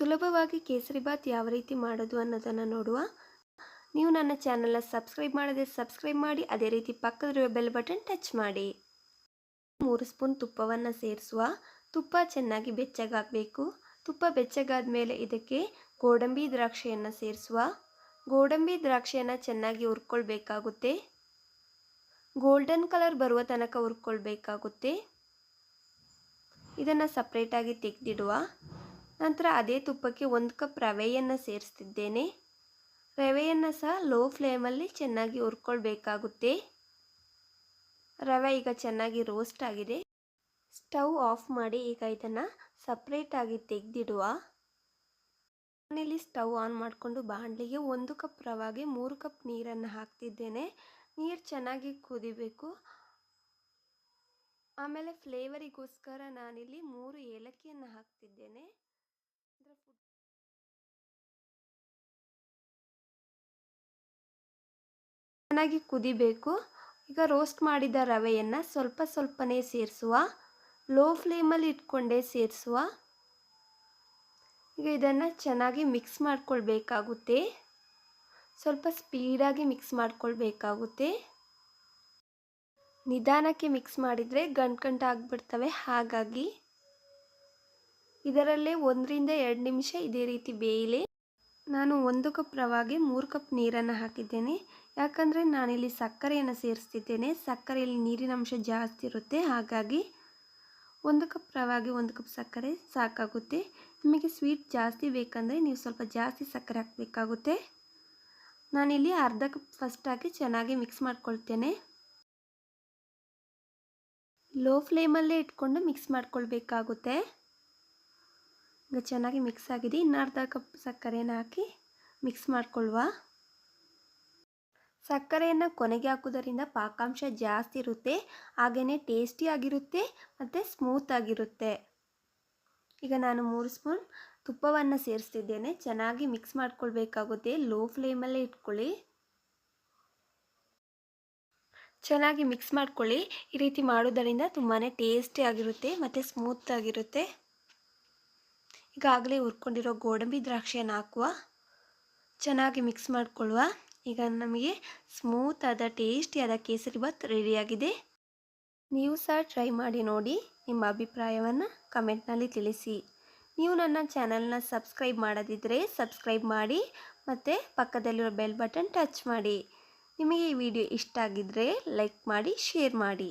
ಸುಲಭವಾಗಿ ಕೇಸರಿಬಾತ್ ಯಾವ ರೀತಿ ಮಾಡೋದು ಅನ್ನೋದನ್ನು ನೋಡುವ. ನೀವು ನನ್ನ ಚಾನಲ್ನ ಸಬ್ಸ್ಕ್ರೈಬ್ ಮಾಡದೆ ಸಬ್ಸ್ಕ್ರೈಬ್ ಮಾಡಿ, ಅದೇ ರೀತಿ ಪಕ್ಕದಲ್ಲಿರುವ ಬೆಲ್ ಬಟನ್ ಟಚ್ ಮಾಡಿ. ಮೂರು ಸ್ಪೂನ್ ತುಪ್ಪವನ್ನು ಸೇರಿಸುವ. ತುಪ್ಪ ಚೆನ್ನಾಗಿ ಬೆಚ್ಚಗಾಗಬೇಕು. ತುಪ್ಪ ಬೆಚ್ಚಗಾದ ಮೇಲೆ ಇದಕ್ಕೆ ಗೋಡಂಬಿ ದ್ರಾಕ್ಷಿಯನ್ನು ಸೇರಿಸುವ. ಗೋಡಂಬಿ ದ್ರಾಕ್ಷಿಯನ್ನು ಚೆನ್ನಾಗಿ ಹುರ್ಕೊಳ್ಬೇಕಾಗುತ್ತೆ. ಗೋಲ್ಡನ್ ಕಲರ್ ಬರುವ ತನಕ ಹುರ್ಕೊಳ್ಬೇಕಾಗುತ್ತೆ. ಇದನ್ನು ಸಪ್ರೇಟಾಗಿ ತೆಗೆದಿಡುವ. ನಂತರ ಅದೇ ತುಪ್ಪಕ್ಕೆ ಒಂದು ಕಪ್ ರವೆಯನ್ನು ಸೇರಿಸ್ತಿದ್ದೇನೆ. ರವೆಯನ್ನು ಸಹ ಲೋ ಫ್ಲೇಮಲ್ಲಿ ಚೆನ್ನಾಗಿ ಹುರ್ಕೊಳ್ಬೇಕಾಗುತ್ತೆ. ರವೆ ಈಗ ಚೆನ್ನಾಗಿ ರೋಸ್ಟ್ ಆಗಿದೆ. ಸ್ಟವ್ ಆಫ್ ಮಾಡಿ ಈಗ ಇದನ್ನು ಸಪ್ರೇಟಾಗಿ ತೆಗೆದಿಡುವ. ನಾನಿಲ್ಲಿ ಸ್ಟವ್ ಆನ್ ಮಾಡಿಕೊಂಡು ಬಾಣಲಿಗೆ ಒಂದು ಕಪ್ ರವಾಗೆ ಮೂರು ಕಪ್ ನೀರನ್ನು ಹಾಕ್ತಿದ್ದೇನೆ. ನೀರು ಚೆನ್ನಾಗಿ ಕುದಿಬೇಕು. ಆಮೇಲೆ ಫ್ಲೇವರಿಗೋಸ್ಕರ ನಾನಿಲ್ಲಿ ಮೂರು ಏಲಕ್ಕಿಯನ್ನು ಹಾಕ್ತಿದ್ದೇನೆ. ಚೆನ್ನಾಗಿ ಕುದಿಬೇಕು. ಈಗ ರೋಸ್ಟ್ ಮಾಡಿದ ರವೆಯನ್ನು ಸ್ವಲ್ಪ ಸ್ವಲ್ಪನೇ ಸೇರಿಸುವ. ಲೋ ಫ್ಲೇಮಲ್ಲಿ ಇಟ್ಕೊಂಡೇ ಸೇರಿಸುವ. ಈಗ ಇದನ್ನು ಚೆನ್ನಾಗಿ ಮಿಕ್ಸ್ ಮಾಡ್ಕೊಳ್ಬೇಕಾಗುತ್ತೆ. ಸ್ವಲ್ಪ ಸ್ಪೀಡಾಗಿ ಮಿಕ್ಸ್ ಮಾಡ್ಕೊಳ್ಬೇಕಾಗುತ್ತೆ. ನಿಧಾನಕ್ಕೆ ಮಿಕ್ಸ್ ಮಾಡಿದರೆ ಗಂಟು ಆಗಿಬಿಡ್ತವೆ. ಹಾಗಾಗಿ ಇದರಲ್ಲೇ ಒಂದರಿಂದ ಎರಡು ನಿಮಿಷ ಇದೇ ರೀತಿ ಬೇಯಲಿ. ನಾನು ಒಂದು ಕಪ್ ರವಾಗೆ ಮೂರು ಕಪ್ ನೀರನ್ನು ಹಾಕಿದ್ದೇನೆ. ಯಾಕಂದರೆ ನಾನಿಲ್ಲಿ ಸಕ್ಕರೆಯನ್ನು ಸೇರಿಸ್ತಿದ್ದೇನೆ. ಸಕ್ಕರೆಯಲ್ಲಿ ನೀರಿನ ಅಂಶ ಜಾಸ್ತಿ ಇರುತ್ತೆ. ಹಾಗಾಗಿ ಒಂದು ಕಪ್ ರವಾಗೆ, ಒಂದು ಕಪ್ ಸಕ್ಕರೆ ಸಾಕಾಗುತ್ತೆ. ನಿಮಗೆ ಸ್ವೀಟ್ ಜಾಸ್ತಿ ಬೇಕಂದರೆ ನೀವು ಸ್ವಲ್ಪ ಜಾಸ್ತಿ ಸಕ್ಕರೆ ಹಾಕಬೇಕಾಗುತ್ತೆ. ನಾನಿಲ್ಲಿ ಅರ್ಧ ಕಪ್ ಫಸ್ಟ್ ಹಾಕಿ ಚೆನ್ನಾಗಿ ಮಿಕ್ಸ್ ಮಾಡ್ಕೊಳ್ತೇನೆ. ಲೋ ಫ್ಲೇಮಲ್ಲೇ ಇಟ್ಕೊಂಡು ಮಿಕ್ಸ್ ಮಾಡ್ಕೊಳ್ಬೇಕಾಗುತ್ತೆ. ಈಗ ಚೆನ್ನಾಗಿ ಮಿಕ್ಸ್ ಆಗಿದೆ. ಇನ್ನು ಅರ್ಧ ಕಪ್ ಸಕ್ಕರೆನ ಹಾಕಿ ಮಿಕ್ಸ್ ಮಾಡ್ಕೊಳ್ಳುವ ಸಕ್ಕರೆಯನ್ನು ಕೊನೆಗೆ ಹಾಕೋದರಿಂದ ಪಾಕಾಂಶ ಜಾಸ್ತಿ ಇರುತ್ತೆ ಹಾಗೆಯೇ ಟೇಸ್ಟಿಯಾಗಿರುತ್ತೆ ಮತ್ತು ಸ್ಮೂತ್ ಆಗಿರುತ್ತೆ. ಈಗ ನಾನು ಮೂರು ಸ್ಪೂನ್ ತುಪ್ಪವನ್ನು ಸೇರಿಸ್ತಿದ್ದೇನೆ. ಚೆನ್ನಾಗಿ ಮಿಕ್ಸ್ ಮಾಡ್ಕೊಳ್ಬೇಕಾಗುತ್ತೆ. ಲೋ ಫ್ಲೇಮಲ್ಲೇ ಇಟ್ಕೊಳ್ಳಿ. ಚೆನ್ನಾಗಿ ಮಿಕ್ಸ್ ಮಾಡ್ಕೊಳ್ಳಿ. ಈ ರೀತಿ ಮಾಡೋದರಿಂದ ತುಂಬಾ ಟೇಸ್ಟಿ ಆಗಿರುತ್ತೆ ಮತ್ತು ಸ್ಮೂತ್ ಆಗಿರುತ್ತೆ. ಈಗಾಗಲೇ ಹುರ್ಕೊಂಡಿರೋ ಗೋಡಂಬಿ ದ್ರಾಕ್ಷಿಯನ್ನು ಹಾಕುವ. ಚೆನ್ನಾಗಿ ಮಿಕ್ಸ್ ಮಾಡಿಕೊಳ್ಳುವ. ಈಗ ನಮಗೆ ಸ್ಮೂತ್ ಆದ ಟೇಸ್ಟಿಯಾದ ಕೇಸರಿ ಬಾತ್ ರೆಡಿಯಾಗಿದೆ ನೀವು ಸಹ ಟ್ರೈ ಮಾಡಿ ನೋಡಿ ನಿಮ್ಮ ಅಭಿಪ್ರಾಯವನ್ನು ಕಮೆಂಟ್ನಲ್ಲಿ ತಿಳಿಸಿ. ನೀವು ನನ್ನ ಚಾನಲ್ನ ಸಬ್ಸ್ಕ್ರೈಬ್ ಮಾಡದಿದ್ದರೆ ಸಬ್ಸ್ಕ್ರೈಬ್ ಮಾಡಿ ಮತ್ತು ಪಕ್ಕದಲ್ಲಿರೋ ಬೆಲ್ ಬಟನ್ ಟಚ್ ಮಾಡಿ. ನಿಮಗೆ ಈ ವಿಡಿಯೋ ಇಷ್ಟ ಆಗಿದ್ದರೆ ಲೈಕ್ ಮಾಡಿ ಶೇರ್ ಮಾಡಿ.